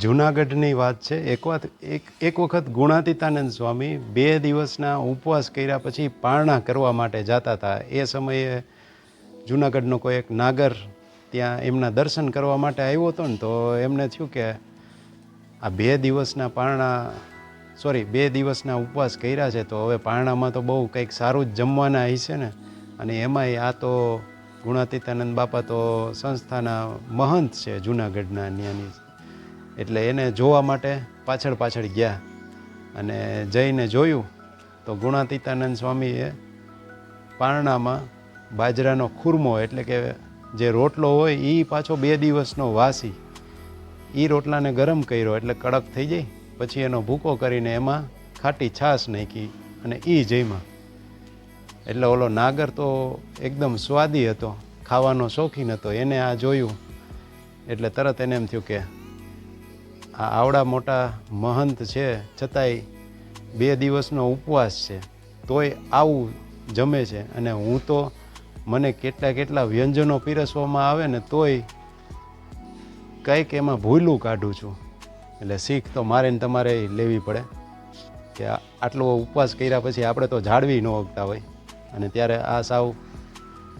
જુનાગઢની વાત છે. એક વાત, એક એક વખત ગુણાતીતાનંદ સ્વામી બે દિવસના ઉપવાસ કર્યા પછી પારણા કરવા માટે જતા હતા. એ સમયે જુનાગઢનો કોઈ એક નાગર ત્યાં એમના દર્શન કરવા માટે આવ્યો હતો ને, તો એમને થયું કે આ બે દિવસના પારણા, સોરી, બે દિવસના ઉપવાસ કર્યા છે, તો હવે પારણામાં તો બહુ કંઈક સારું જ જમવાના હશે ને. અને એમાંય આ તો ગુણાતીતાનંદ બાપા તો સંસ્થાના મહંત છે જુનાગઢના ત્યાંની એટલે એને જોવા માટે પાછળ પાછળ ગયા. અને જઈને જોયું તો ગુણાતીતાનંદ સ્વામીએ પારણામાં બાજરાનો ખુરમો એટલે કે જે રોટલો હોય એ પાછો બે દિવસનો વાસી. એ રોટલાને ગરમ કર્યો એટલે કડક થઈ જાય પછી એનો ભૂકો કરીને એમાં ખાટી છાશ નાખી અને એ જઈમાં એટલે ઓલો નાગર તો એકદમ સ્વાદી હતો, ખાવાનો શોખીન હતો. એને આ જોયું એટલે તરત એને એમ થયું કે આ આવડા મોટા મહંત છે, છતાંય બે દિવસનો ઉપવાસ છે. તોય આવું જમે છે અને હું તો મને કેટલા કેટલા વ્યંજનો પીરસવામાં આવે ને તોય કંઈક એમાં ભૂલું કાઢું છું. એટલે શીખ તો મારે ને તમારે લેવી પડે કે આટલો ઉપવાસ કર્યા પછી આપણે તો જાળવી ન શકતા હોય. અને ત્યારે આ સાવ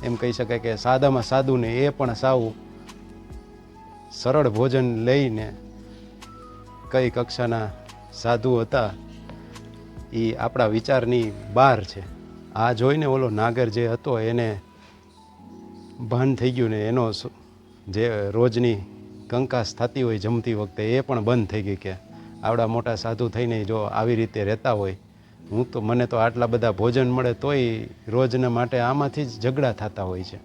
એમ કહી શકાય કે સાદામાં સાદું ને એ પણ સાવ સરળ ભોજન લઈને કઈ કક્ષાના સાધુ હતા એ આપણા વિચારની બહાર છે. આ જોઈને ઓલો નાગર જે હતો એને ભાન થઈ ગયું ને એનો જે રોજની કંકાસ થતી હોય જમતી વખતે એ પણ બંધ થઈ ગઈ કે આવડા મોટા સાધુ થઈને જો આવી રીતે રહેતા હોય. હું તો, મને તો આટલા બધા ભોજન મળે તોય રોજના માટે આમાંથી જ ઝઘડા થતા હોય છે.